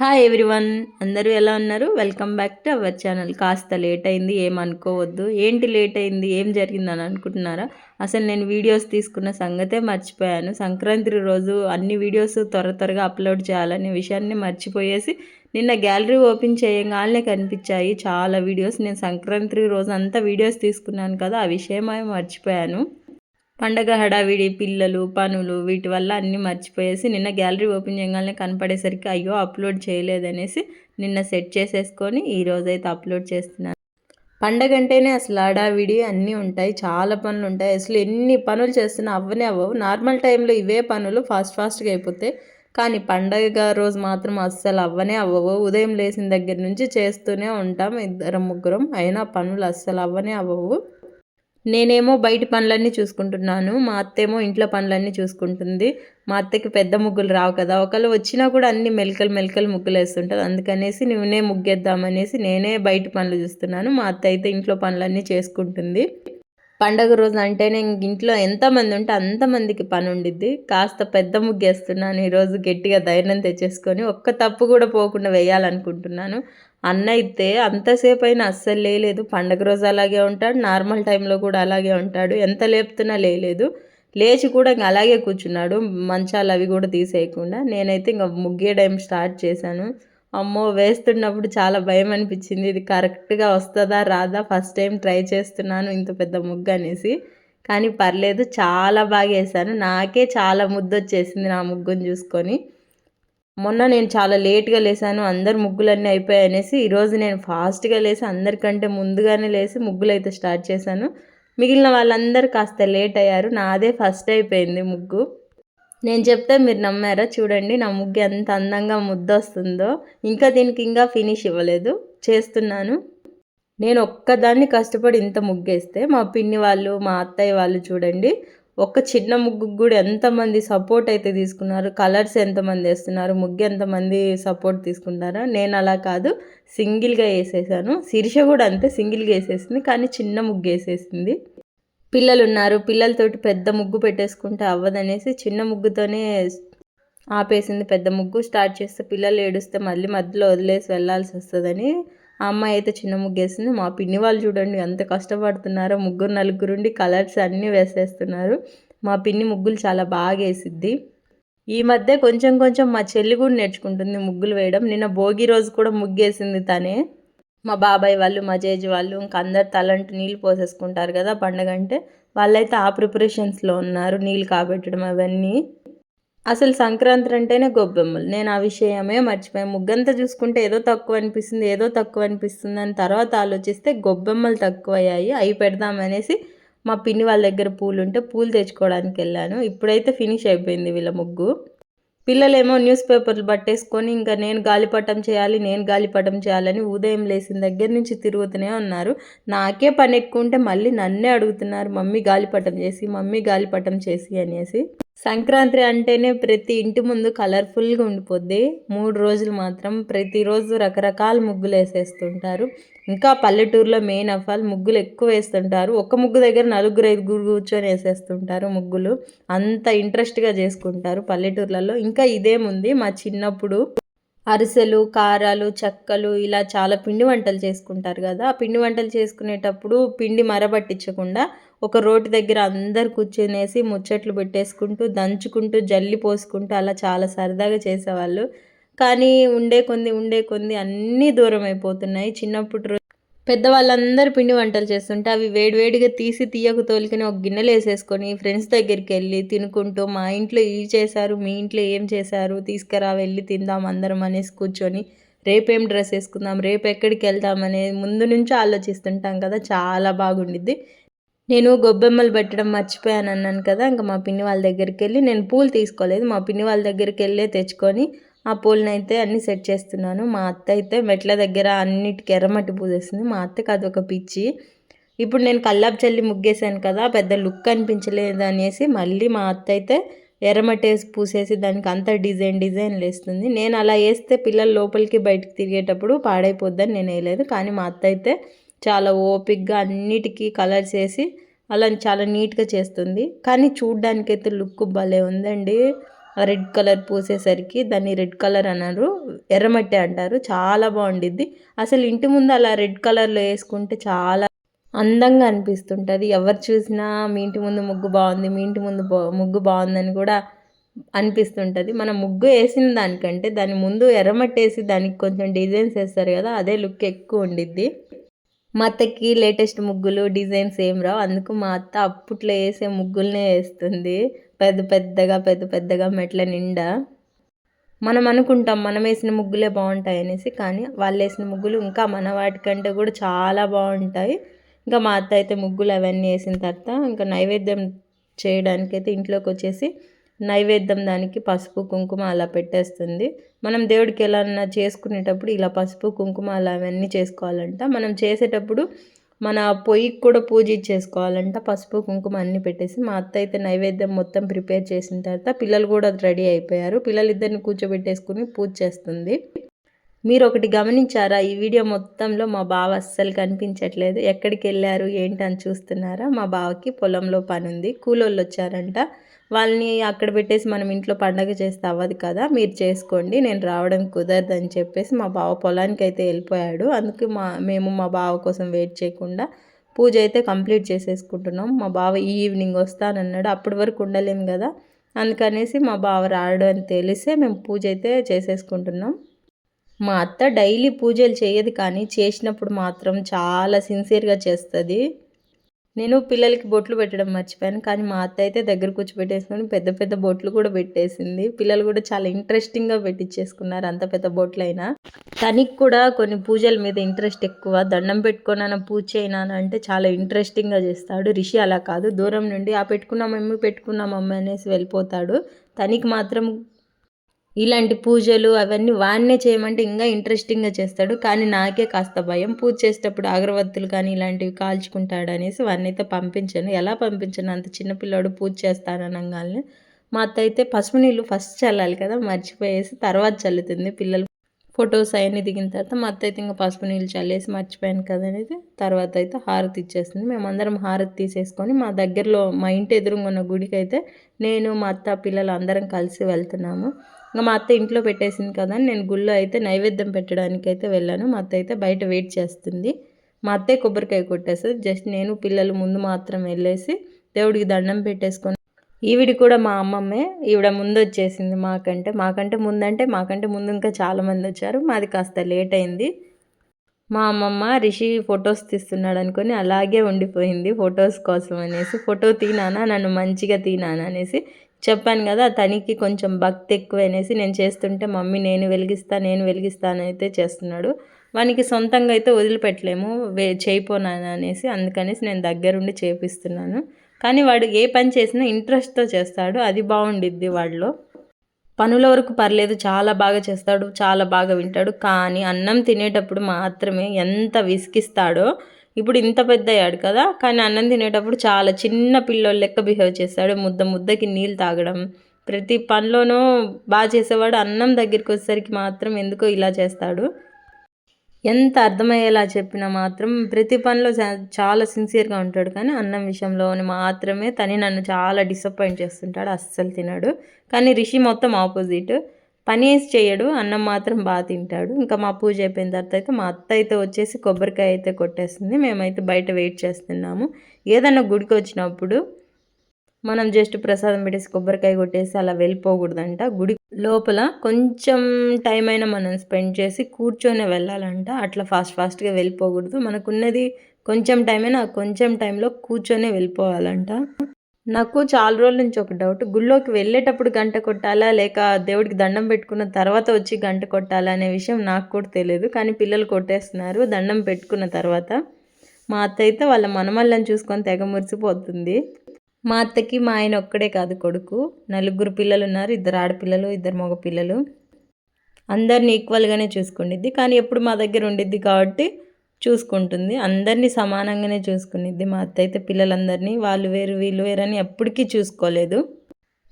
Hi everyone అందరూ ఎలా ఉన్నారు? Welcome back to our channel కాస్త లేట్ అయింది ఏమనుకోవద్దు ఏంటి లేట్ అయింది ఏం జరిగిందని అనుకుంటున్నారా? అసలు నేను వీడియోస్ తీసుకున్న సంగతే మర్చిపోయాను. సంక్రాంతి రోజు అన్ని వీడియోస్ త్వర త్వరగా అప్లోడ్ చేయాలనే విషయాన్ని మర్చిపోయేసి నిన్న గ్యాలరీ ఓపెన్ చేయగానే కనిపించాయి. చాలా వీడియోస్ నేను సంక్రాంతి రోజు అంతా వీడియోస్ తీసుకున్నాను కదా ఆ విషయమే మర్చిపోయాను. పండగ హడావిడి పిల్లలు పనులు వీటి వల్ల అన్నీ మర్చిపోయేసి నిన్న గ్యాలరీ ఓపెన్ చేయగానే కనపడేసరికి అయ్యో అప్లోడ్ చేయలేదనేసి నిన్న సెట్ చేసేసుకొని ఈరోజైతే అప్లోడ్ చేస్తున్నాను. పండగ అంటేనే అసలు హడావిడి అన్నీ ఉంటాయి చాలా పనులు ఉంటాయి. అసలు ఎన్ని పనులు చేస్తున్నా అవ్వనే అవ్వవు. నార్మల్ టైంలో ఇవే పనులు ఫాస్ట్ ఫాస్ట్గా అయిపోతాయి. కానీ పండగ రోజు మాత్రం అస్సలు అవ్వనే అవ్వవు. ఉదయం లేచిన దగ్గర నుంచి చేస్తూనే ఉంటాం ఇద్దరం ముగ్గురం. అయినా పనులు అస్సలు అవ్వనే అవ్వవు. నేనేమో బయట పనులన్నీ చూసుకుంటున్నాను. మా అత్తేమో ఇంట్లో పనులన్నీ చూసుకుంటుంది. మా అత్తకి పెద్ద ముగ్గులు రావు కదా. ఒకళ్ళు వచ్చినా కూడా అన్ని మెలకలు మెలకలు ముగ్గులు వేస్తుంటుంది అందుకనేసి నేనే ముగ్గేద్దామనేసి నేనే బయట పనులు చూస్తున్నాను. మా అత్త అయితే ఇంట్లో పనులన్నీ చేసుకుంటుంది. పండగ రోజు అంటేనే ఇంట్లో ఎంతమంది ఉంటే అంతమందికి పని ఉండిద్ది. కాస్త పెద్ద ముగ్గేస్తున్నాను. ఈరోజు గట్టిగా ధైర్యం తెచ్చేసుకొని ఒక్క తప్పు కూడా పోకుండా వేయాలనుకుంటున్నాను. అన్న అయితే అంతసేపు అయినా అస్సలు లేలేదు పండగ రోజు అలాగే ఉంటాడు. నార్మల్ టైంలో కూడా అలాగే ఉంటాడు. ఎంత లేపుతున్నా లేలేదు లేచి కూడా ఇంకా అలాగే కూర్చున్నాడు. మంచాలు అవి కూడా తీసేయకుండా. నేనైతే ఇంకా ముగ్గేయడం స్టార్ట్ చేశాను. అమ్మో వేస్తున్నప్పుడు చాలా భయం అనిపించింది. ఇది కరెక్ట్గా వస్తుందా రాదా? ఫస్ట్ టైం ట్రై చేస్తున్నాను ఇంత పెద్ద ముగ్గు అనేసి. కానీ పర్లేదు చాలా బాగా వేసాను నాకే చాలా ముద్దు వచ్చేసింది నా ముగ్గుని చూసుకొని. మొన్న నేను చాలా లేట్గా లేసాను అందరు ముగ్గులన్నీ అయిపోయాయి అనేసి ఈరోజు నేను ఫాస్ట్గా లేసి అందరికంటే ముందుగానే లేసి ముగ్గులు అయితే స్టార్ట్ చేశాను. మిగిలిన వాళ్ళందరూ కాస్త లేట్ అయ్యారు నాదే ఫస్ట్ అయిపోయింది ముగ్గు. నేను చెప్తే మీరు నమ్మారా? చూడండి నా ముగ్గు ఎంత అందంగా ముద్ద వస్తుందో ఇంకా దీనికి ఇంకా ఫినిష్ ఇవ్వలేదు చేస్తున్నాను. నేను ఒక్కదాన్ని కష్టపడి ఇంత ముగ్గేస్తే మా పిన్ని వాళ్ళు మా అత్తయ్య వాళ్ళు చూడండి ఒక్క చిన్న ముగ్గుకు కూడా ఎంతమంది సపోర్ట్ అయితే తీసుకున్నారు? కలర్స్ ఎంతమంది వేస్తున్నారు? ముగ్గు ఎంతమంది సపోర్ట్ తీసుకుంటారా నేను అలా కాదు సింగిల్గా వేసేసాను. శిరీష కూడా అంతే సింగిల్గా వేసేసింది కానీ చిన్న ముగ్గు వేసేసింది. పిల్లలు ఉన్నారు. పిల్లలతోటి పెద్ద ముగ్గు పెట్టేసుకుంటే అవ్వదనేసి చిన్న ముగ్గుతోనే ఆపేసింది పెద్ద ముగ్గు. స్టార్ట్ చేస్తే పిల్లలు ఏడుస్తే మళ్ళీ మధ్యలో వదిలేసి వెళ్ళాల్సి వస్తుందని ఆ అమ్మాయి అయితే చిన్న ముగ్గు వేసింది మా పిన్ని వాళ్ళు చూడండి ఎంత కష్టపడుతున్నారో. ముగ్గురు నలుగురుండి కలర్స్ అన్నీ వేసేస్తున్నారు. మా పిన్ని ముగ్గులు చాలా బాగా వేసిద్ది. ఈ మధ్య కొంచెం కొంచెం మా చెల్లి కూడా నేర్చుకుంటుంది ముగ్గులు వేయడం. నిన్న భోగి రోజు కూడా ముగ్గేసింది తనే. మా బాబాయ్ వాళ్ళు మా జేజి వాళ్ళు ఇంక అందరు తలంటు నీళ్ళు పోసేసుకుంటారు కదా పండగ అంటే వాళ్ళైతే ఆ ప్రిపరేషన్స్లో ఉన్నారు. నీళ్ళు కాబెట్టడం అవన్నీ. అసలు సంక్రాంతి అంటేనే గొబ్బెమ్మలు. నేను ఆ విషయమే మర్చిపోయాను ముగ్గంతా చూసుకుంటే ఏదో తక్కువ అనిపిస్తుంది ఏదో తక్కువ అనిపిస్తుంది అని తర్వాత ఆలోచిస్తే గొబ్బెమ్మలు తక్కువయ్యాయి. అవి పెడదామనేసి మా పిన్ని వాళ్ళ దగ్గర పూలు ఉంటే పూలు తెచ్చుకోవడానికి వెళ్ళాను. ఇప్పుడైతే ఫినిష్ అయిపోయింది వీళ్ళ ముగ్గు. పిల్లలేమో న్యూస్ పేపర్లు పట్టేసుకొని ఇంకా నేను గాలిపటం చేయాలి నేను గాలిపటం చేయాలని ఉదయం లేచిన దగ్గర నుంచి తిరుగుతూనే ఉన్నారు. నాకే పని ఎక్కువ ఉంటే మళ్ళీ నన్నే అడుగుతున్నారు మమ్మీ గాలిపటం చేసి మమ్మీ గాలిపటం చేసి అనేసి. సంక్రాంతి అంటేనే ప్రతి ఇంటి ముందు కలర్ఫుల్గా ఉండిపోద్ది. మూడు రోజులు మాత్రం ప్రతిరోజు రకరకాల ముగ్గులు వేసేస్తుంటారు. ఇంకా పల్లెటూరులో మెయిన్ ఆఫ్ ఆల్ ముగ్గులు ఎక్కువ వేస్తుంటారు. ఒక ముగ్గు దగ్గర నలుగురు ఐదుగురు కూర్చొని వేసేస్తుంటారు ముగ్గులు. అంత ఇంట్రెస్ట్గా చేసుకుంటారు పల్లెటూర్లలో. ఇంకా ఇదేముంది మా చిన్నప్పుడు అరిసెలు కారాలు చెక్కలు ఇలా చాలా పిండి వంటలు చేసుకుంటారు కదా. ఆ పిండి వంటలు చేసుకునేటప్పుడు పిండి మరబట్టించకుండా ఒక రోటి దగ్గర అందరు కూర్చునేసి ముచ్చట్లు పెట్టేసుకుంటూ దంచుకుంటూ జల్లి పోసుకుంటూ అలా చాలా సరదాగా చేసేవాళ్ళు. కానీ ఉండే కొంది ఉండే కొంది అన్నీ దూరం అయిపోతున్నాయి చిన్నప్పుడు పెద్దవాళ్ళందరూ పిండి వంటలు చేస్తుంటే అవి వేడివేడిగా తీసి తీయకు తోలికని ఒక గిన్నెలు వేసేసుకొని ఫ్రెండ్స్ దగ్గరికి వెళ్ళి తినుకుంటూ మా ఇంట్లో ఇవి చేశారు మీ ఇంట్లో ఏం చేశారు తీసుకురా వెళ్ళి తిందాం అందరం అనేసి కూర్చొని రేపేం డ్రెస్ వేసుకుందాం రేపు ఎక్కడికి వెళ్దాం అనేది ముందు నుంచి ఆలోచిస్తుంటాం కదా చాలా బాగుండిద్ది. నేను గొబ్బెమ్మలు పెట్టడం మర్చిపోయాను అన్నాను కదా ఇంకా మా పిన్ని వాళ్ళ దగ్గరికి వెళ్ళి నేను పూలు తీసుకోలేదు మా పిన్ని వాళ్ళ దగ్గరికి వెళ్ళే తెచ్చుకొని ఆ పూలనైతే అయితే అన్నీ సెట్ చేస్తున్నాను. మా అత్త అయితే మెట్ల దగ్గర అన్నిటికీ ఎర్రమట్టి పూసేస్తుంది మా అత్తకి అది ఒక పిచ్చి. ఇప్పుడు నేను కల్లాపు చల్లి ముగ్గేసాను కదా పెద్ద లుక్ అనిపించలేదు అనేసి మళ్ళీ మా అత్త అయితే ఎర్రమట్టి వేసి పూసేసి దానికి అంత డిజైన్ డిజైన్లు వేస్తుంది. నేను అలా వేస్తే పిల్లలు లోపలికి బయటకు తిరిగేటప్పుడు పాడైపోద్దని నేను వేయలేదు. కానీ మా అత్త అయితే చాలా ఓపిక్గా అన్నిటికీ కలర్స్ వేసి అలా చాలా నీట్గా చేస్తుంది. కానీ చూడ్డానికైతే లుక్ భలే ఉందండి. రెడ్ కలర్ పూసేసరికి దాన్ని రెడ్ కలర్ అన్నారు. ఎర్రమట్టి అంటారు. చాలా బాగుండిద్ది. అసలు ఇంటి ముందు అలా రెడ్ కలర్లో వేసుకుంటే చాలా అందంగా అనిపిస్తుంటుంది. ఎవరు చూసినా మీ ఇంటి ముందు ముగ్గు బాగుంది మీ ఇంటి ముందు ముగ్గు బాగుందని కూడా అనిపిస్తుంటుంది. మనం ముగ్గు వేసిన దానికంటే దాని ముందు ఎర్రమట్టి వేసి దానికి కొంచెం డిజైన్స్ వేస్తారు కదా అదే లుక్ ఎక్కువ ఉండిద్ది. మా అత్తకి లేటెస్ట్ ముగ్గులు డిజైన్స్ ఏం రావు. అందుకు మా అత్త అప్పట్లో వేసే ముగ్గులనే వేస్తుంది. పెద్ద పెద్దగా పెద్ద పెద్దగా మెట్ల నిండా మనం అనుకుంటాం మనం వేసిన ముగ్గులే బాగుంటాయి అనేసి కానీ వాళ్ళు వేసిన ముగ్గులు ఇంకా మన వాటికంటే కూడా చాలా బాగుంటాయి. ఇంకా మా అత్త అయితే ముగ్గులు అవన్నీ వేసిన తర్వాత ఇంకా నైవేద్యం చేయడానికి అయితే ఇంట్లోకి వచ్చేసి నైవేద్యం దానికి పసుపు కుంకుమ అలా పెట్టేస్తుంది. మనం దేవుడికి ఎలా చేసుకునేటప్పుడు ఇలా పసుపు కుంకుమ అలా అవన్నీ చేసుకోవాలంట. మనం చేసేటప్పుడు మన పొయ్యికి కూడా పూజ చేసుకోవాలంట పసుపు కుంకుమ అన్నీ పెట్టేసి మా అత్త అయితే నైవేద్యం మొత్తం ప్రిపేర్ చేసిన తర్వాత పిల్లలు కూడా రెడీ అయిపోయారు. పిల్లలు ఇద్దరిని కూర్చోబెట్టేసుకుని పూజ చేస్తుంది. మీరు ఒకటి గమనించారా? ఈ వీడియో మొత్తంలో మా బావ అస్సలు కనిపించట్లేదు. ఎక్కడికి వెళ్ళారు ఏంటి అని చూస్తున్నారా? మా బావకి పొలంలో పని ఉంది కూలోళ్ళు వచ్చారంట వాళ్ళని అక్కడ పెట్టేసి మనం ఇంట్లో పండగ చేస్తే అవ్వదు కదా మీరు చేసుకోండి నేను రావడం కుదరదు అని చెప్పేసి మా బావ పొలానికి అయితే వెళ్ళిపోయాడు. అందుకే మా మేము మా బావ కోసం వెయిట్ చేయకుండా పూజ అయితే కంప్లీట్ చేసేసుకుంటున్నాం. మా బావ ఈ ఈవినింగ్ వస్తానన్నాడు అప్పటి వరకు ఉండలేము కదా అందుకనేసి మా బావ రాడు అని తెలిసే మేము పూజ అయితే చేసేసుకుంటున్నాం. మా అత్త డైలీ పూజలు చేయదు కానీ చేసినప్పుడు మాత్రం చాలా సిన్సియర్గా చేస్తుంది. నేను పిల్లలకి బొట్లు పెట్టడం మర్చిపోయాను కానీ మా అత్త అయితే దగ్గర కూర్చోబెట్టేసుకొని పెద్ద పెద్ద బొట్లు కూడా పెట్టేసింది. పిల్లలు కూడా చాలా ఇంట్రెస్టింగ్గా పెట్టించేసుకున్నారు అంత పెద్ద బొట్లు అయినా తనకి కూడా కొన్ని పూజల మీద ఇంట్రెస్ట్ ఎక్కువ. దండం పెట్టుకున్నాను పూజ చేయనా అంటే చాలా ఇంట్రెస్టింగ్గా చేస్తాడు. రిషి అలా కాదు. దూరం నుండి ఆ పెట్టుకున్నాం మమ్మీ పెట్టుకున్నాం అనేసి వెళ్ళిపోతాడు. తనకి మాత్రం ఇలాంటి పూజలు అవన్నీ వాన్నే చేయమంటే ఇంకా ఇంట్రెస్టింగ్గా చేస్తాడు. కానీ నాకే కాస్త భయం. పూజ చేసేటప్పుడు అగరబత్తులు కానీ ఇలాంటివి కాల్చుకుంటాడు అనేసి వాడిని పంపించాను. ఎలా పంపించాను? అంత చిన్నపిల్లాడు పూజ చేస్తాననగానే మా అత్త అయితే పసుపు నీళ్ళు ఫస్ట్ చల్లాలి కదా మర్చిపోయేసి తర్వాత చల్లుతుంది పిల్లలు. ఫొటోస్ అవన్నీ దిగిన తర్వాత మా అత్త అయితే ఇంకా పసుపు నీళ్ళు చల్లేసి మర్చిపోయాను కదా అనేది తర్వాత అయితే హారతి ఇచ్చేస్తుంది. మేమందరం హారతి తీసేసుకొని మా దగ్గరలో మా ఇంటి ఎదురుగా ఉన్న గుడికి అయితే నేను మా అత్త పిల్లలు అందరం కలిసి వెళ్తున్నాము. ఇంకా మా అత్త ఇంట్లో పెట్టేసింది కదా నేను గుళ్ళో అయితే నైవేద్యం పెట్టడానికి అయితే వెళ్ళాను. మా అత్త అయితే బయట వెయిట్ చేస్తుంది. మా అత్తయ్య కొబ్బరికాయ కొట్టేస్తుంది. జస్ట్ నేను పిల్లలు ముందు మాత్రం వెళ్ళేసి దేవుడికి దండం పెట్టేసుకొని ఈవిడ కూడా మా అమ్మమ్మే ఈవిడ ముందు వచ్చేసింది మాకంటే. మాకంటే ముందంటే మాకంటే ముందు ఇంకా చాలామంది వచ్చారు. మాది కాస్త లేట్ అయింది. మా అమ్మమ్మ రిషి ఫొటోస్ తీస్తున్నాడు అనుకొని అలాగే ఉండిపోయింది ఫొటోస్ కోసం అనేసి. ఫోటో తీనానా నన్ను మంచిగా తీనానా అనేసి చెప్పాను కదా తనకి కొంచెం భక్తి ఎక్కువ అనేసి నేను చేస్తుంటే మమ్మీ నేను వెలిగిస్తా నేను వెలిగిస్తాను అయితే చేస్తున్నాడు. వానికి సొంతంగా అయితే వదిలిపెట్టలేము వే చేయిపోనాను అనేసి అందుకనేసి నేను దగ్గరుండి చేపిస్తున్నాను. కానీ వాడు ఏ పని చేసినా ఇంట్రెస్ట్తో చేస్తాడు అది బాగుండిద్ది వాడిలో. పనుల వరకు పర్లేదు చాలా బాగా చేస్తాడు చాలా బాగా వింటాడు కానీ అన్నం తినేటప్పుడు మాత్రమే ఎంత విసిగిస్తాడో ఇప్పుడు ఇంత పెద్ద అయ్యాడు కదా కానీ అన్నం తినేటప్పుడు చాలా చిన్న పిల్లోళ్ళు లెక్క బిహేవ్ చేస్తాడు. ముద్ద ముద్దకి నీళ్ళు తాగడం ప్రతి పనిలోనూ బాగా చేసేవాడు అన్నం దగ్గరికి వచ్చేసరికి మాత్రం ఎందుకో ఇలా చేస్తాడు. ఎంత అర్థమయ్యేలా చెప్పినా మాత్రం ప్రతి పనిలో చాలా సిన్సియర్గా ఉంటాడు. కానీ అన్నం విషయంలో మాత్రమే తని నన్ను చాలా డిసప్పాయింట్ చేస్తుంటాడు అస్సలు తినాడు. కానీ రిషి మొత్తం ఆపోజిట్ పని వేసి చేయడు అన్నం మాత్రం బాగా తింటాడు. ఇంకా మా పూజ అయిపోయిన తర్వాత అయితే మా అత్త అయితే వచ్చేసి కొబ్బరికాయ అయితే కొట్టేస్తుంది మేమైతే బయట వెయిట్ చేస్తున్నాము. ఏదన్నా గుడికి వచ్చినప్పుడు మనం జస్ట్ ప్రసాదం పెట్టేసి కొబ్బరికాయ కొట్టేసి అలా వెళ్ళిపోకూడదంట. గుడి లోపల కొంచెం టైం అయినా మనం స్పెండ్ చేసి కూర్చొని వెళ్ళాలంట. అట్లా ఫాస్ట్ ఫాస్ట్గా వెళ్ళిపోకూడదు. మనకున్నది కొంచెం టైం అయినా కొంచెం టైంలో కూర్చొని వెళ్ళిపోవాలంట. నాకు చాలా రోజుల నుంచి ఒక డౌట్. గుళ్ళోకి వెళ్ళేటప్పుడు గంట కొట్టాలా? లేక దేవుడికి దండం పెట్టుకున్న తర్వాత వచ్చి గంట కొట్టాలా అనే విషయం నాకు కూడా తెలియదు. కానీ పిల్లలు కొట్టేస్తున్నారు. దండం పెట్టుకున్న తర్వాత మా అత్త అయితే వాళ్ళ మనమల్లని చూసుకొని తెగ మురిసిపోతుంది. మా అత్తకి మా ఆయన ఒక్కడే కాదు కొడుకు. నలుగురు పిల్లలు ఉన్నారు. ఇద్దరు ఆడపిల్లలు ఇద్దరు మగ పిల్లలు. అందరిని ఈక్వల్గానే చూసుకుండిద్ది. కానీ ఎప్పుడు మా దగ్గర ఉండిద్ది కాబట్టి చూసుకుంటుంది. అందరినీ సమానంగానే చూసుకునిద్ది. మా అత్త అయితే పిల్లలందరినీ వాళ్ళు వేరు వీళ్ళు వేరు అని ఎప్పటికీ చూసుకోలేదు.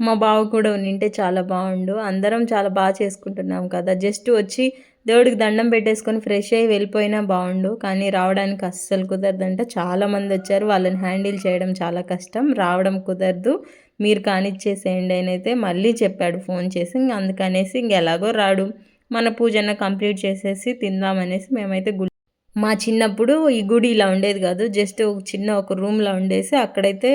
మా బావ కూడా ఉండింటే చాలా బాగుండు. అందరం చాలా బాగా చేసుకుంటున్నాం కదా. జస్ట్ వచ్చి దేవుడికి దండం పెట్టేసుకొని ఫ్రెష్ అయ్యి వెళ్ళిపోయినా బాగుండు. కానీ రావడానికి అస్సలు కుదరదంట. చాలామంది వచ్చారు. వాళ్ళని హ్యాండిల్ చేయడం చాలా కష్టం. రావడం కుదరదు. మీరు కానిచ్చేసేయండి అని అయితే మళ్ళీ చెప్పాడు. ఫోన్ చేసి ఇంక అందుకనేసి ఇంక ఎలాగో రాడు. మన పూజన కంప్లీట్ చేసేసి తిందామనేసి మేమైతే గుడి మా చిన్నప్పుడు ఈ గుడి ఇలా ఉండేది కాదు. జస్ట్ ఒక చిన్న ఒక రూమ్లో ఉండేసి అక్కడైతే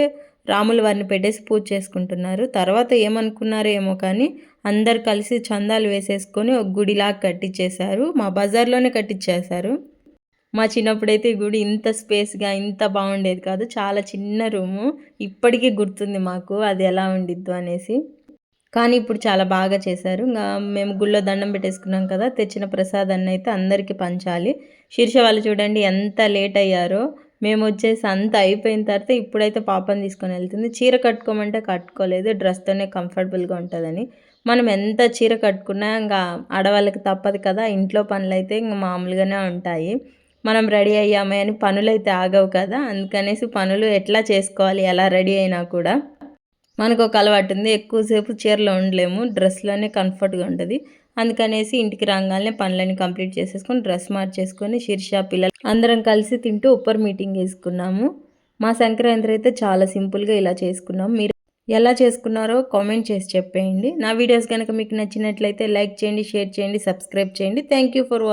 రాముల వారిని పెట్టేసి పూజ చేసుకుంటున్నారు. తర్వాత ఏమనుకున్నారో ఏమో కానీ అందరు కలిసి చందాలు వేసేసుకొని ఒక గుడిలాగా కట్టించేశారు మా బజార్లోనే కట్టించేశారు మా చిన్నప్పుడైతే ఈ గుడి ఇంత స్పేస్గా ఇంత బాగుండేది కాదు. చాలా చిన్న రూము. ఇప్పటికీ గుర్తుంది మాకు అది ఎలా ఉండిద్దు అనేసి. కానీ ఇప్పుడు చాలా బాగా చేశారు. ఇంకా మేము గుళ్ళో దండం పెట్టేసుకున్నాం కదా తెచ్చిన ప్రసాదాన్ని అయితే అందరికీ పంచాలి. శీర్ష వాళ్ళు చూడండి ఎంత లేట్ అయ్యారో. మేము వచ్చేసి అంత అయిపోయిన తర్వాత ఇప్పుడైతే పాపని తీసుకొని వెళ్తుంది. చీర కట్టుకోమంటే కట్టుకోలేదు డ్రెస్తోనే కంఫర్టబుల్గా ఉంటుందని. మనం ఎంత చీర కట్టుకున్నా ఇంకా ఆడవాళ్ళకి తప్పదు కదా ఇంట్లో పనులు అయితే ఇంకా మామూలుగానే ఉంటాయి. మనం రెడీ అయ్యామే అని పనులు అయితే ఆగవు కదా అందుకనేసి పనులు ఎట్లా చేసుకోవాలి ఎలా రెడీ అయినా కూడా. మనకు ఒక అలవాటు ఉంది ఎక్కువసేపు చీరలో ఉండలేము. డ్రెస్లోనే కంఫర్ట్గా ఉంటుంది. అందుకనేసి ఇంటికి రాగానే పనులన్నీ కంప్లీట్ చేసేసుకొని డ్రెస్ మార్చేసుకొని శీర్ష పిల్లలు అందరం కలిసి తింటూ ఉప్పర్ మీటింగ్ వేసుకున్నాము. మా సంక్రాంతి అయితే చాలా సింపుల్గా ఇలా చేసుకున్నాం. మీరు ఎలా చేసుకున్నారో కామెంట్ చేసి చెప్పేయండి. నా వీడియోస్ కనుక మీకు నచ్చినట్లయితే లైక్ చేయండి షేర్ చేయండి సబ్స్క్రైబ్ చేయండి. Thank you for